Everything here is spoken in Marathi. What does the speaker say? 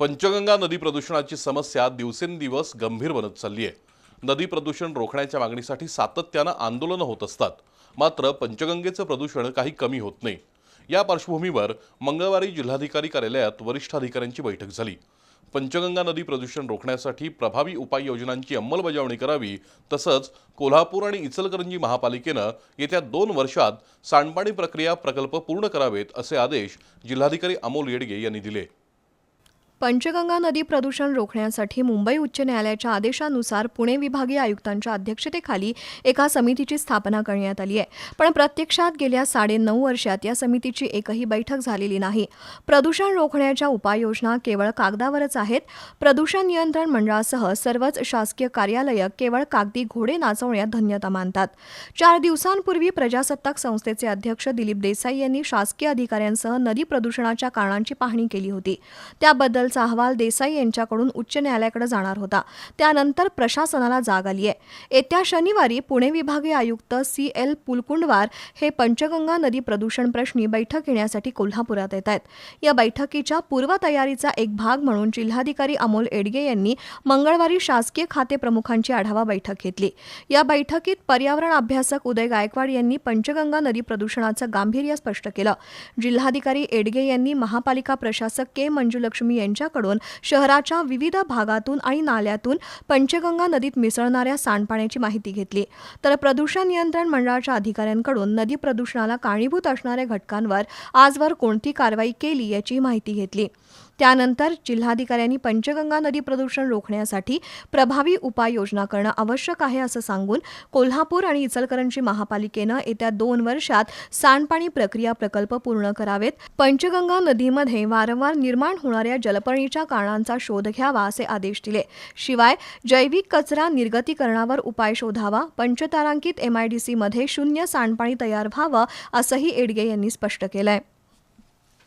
पंचगंगा नदी प्रदूषणाची समस्या दिवसेंदिवस गंभीर बनत चालली आहे नदी प्रदूषण रोखण्याच्या मागणीसाठी सातत्यानं आंदोलनं होत असतात. मात्र पंचगंगेचं प्रदूषण काही कमी होत नाही. या पार्श्वभूमीवर मंगळवारी जिल्हाधिकारी कार्यालयात वरिष्ठ अधिकाऱ्यांची बैठक झाली. पंचगंगा नदी प्रदूषण रोखण्यासाठी प्रभावी उपाययोजनांची अंमलबजावणी करावी तसंच कोल्हापूर आणि इचलकरंजी महापालिकेनं येत्या दोन वर्षात सांडपाणी प्रक्रिया प्रकल्प पूर्ण करावेत असे आदेश जिल्हाधिकारी अमोल येडगे यांनी दिले. पंचगंगा नदी प्रदूषण रोखण्यासाठी मुंबई उच्च न्यायालयाच्या आदेशानुसार पुणे विभागीय आयुक्तांच्या अध्यक्षतेखाली एका समितीची स्थापना करण्यात आली आहे. पण प्रत्यक्षात गेल्या साडेनऊ वर्षात या समितीची एकही बैठक झालेली नाही. प्रदूषण रोखण्याच्या उपाययोजना केवळ कागदावरच आहेत. प्रदूषण नियंत्रण मंडळासह सर्वच शासकीय कार्यालयं केवळ कागदी घोडे नाचवण्यात धन्यता मानतात. चार दिवसांपूर्वी प्रजासत्ताक संस्थेचे अध्यक्ष दिलीप देसाई यांनी शासकीय अधिकाऱ्यांसह नदी प्रदूषणाच्या कारणांची पाहणी केली होती. त्याबद्दल त्याबद्दलचा अहवाल देसाई यांच्याकडून उच्च न्यायालयाकडे जाणार होता. त्यानंतर प्रशासनाला जाग आली आहे. येत्या शनिवारी पुणे विभागीय आयुक्त सी एल पुलकुंडवार हे पंचगंगा नदी प्रदूषण प्रश्नी बैठक घेण्यासाठी कोल्हापुरात येत आहेत. या बैठकीच्या पूर्वतयारीचा एक भाग म्हणून जिल्हाधिकारी अमोल एडगे यांनी मंगळवारी शासकीय खाते प्रमुखांची आढावा बैठक घेतली. या बैठकीत पर्यावरण अभ्यासक उदय गायकवाड यांनी पंचगंगा नदी प्रदूषणाचं गांभीर्य स्पष्ट केलं. जिल्हाधिकारी एडगे यांनी महापालिका प्रशासक के मंजुलक्ष्मी यांच्याकडून शहराच्या विविध भागातून आणि नाल्यातून पंचगंगा नदीत मिसळणाऱ्या सांडपाण्याची माहिती घेतली. तर प्रदूषण नियंत्रण मंडळाच्या अधिकाऱ्यांकडून नदी प्रदूषणाला कारणीभूत असणाऱ्या घटकांवर आजवर कोणती कारवाई केली याची माहिती घेतली. त्यानंतर जिल्हाधिकाऱ्यांनी पंचगंगा नदी प्रदूषण रोखण्यासाठी प्रभावी उपाययोजना करणं आवश्यक आहे असं सांगून कोल्हापूर आणि इचलकरंजी महापालिकेनं येत्या दोन वर्षात सांडपाणी प्रक्रिया प्रकल्प पूर्ण करावेत. पंचगंगा नदीमध्ये वारंवार निर्माण होणाऱ्या जलपर्णीच्या कारणांचा शोध घ्यावा असे आदेश दिले. शिवाय जैविक कचरा निर्गतीकरणावर उपाय शोधावा पंचतारांकित एमआयडीसीमध्ये शून्य सांडपाणी तयार व्हावं असंही एडगे यांनी स्पष्ट केलंय.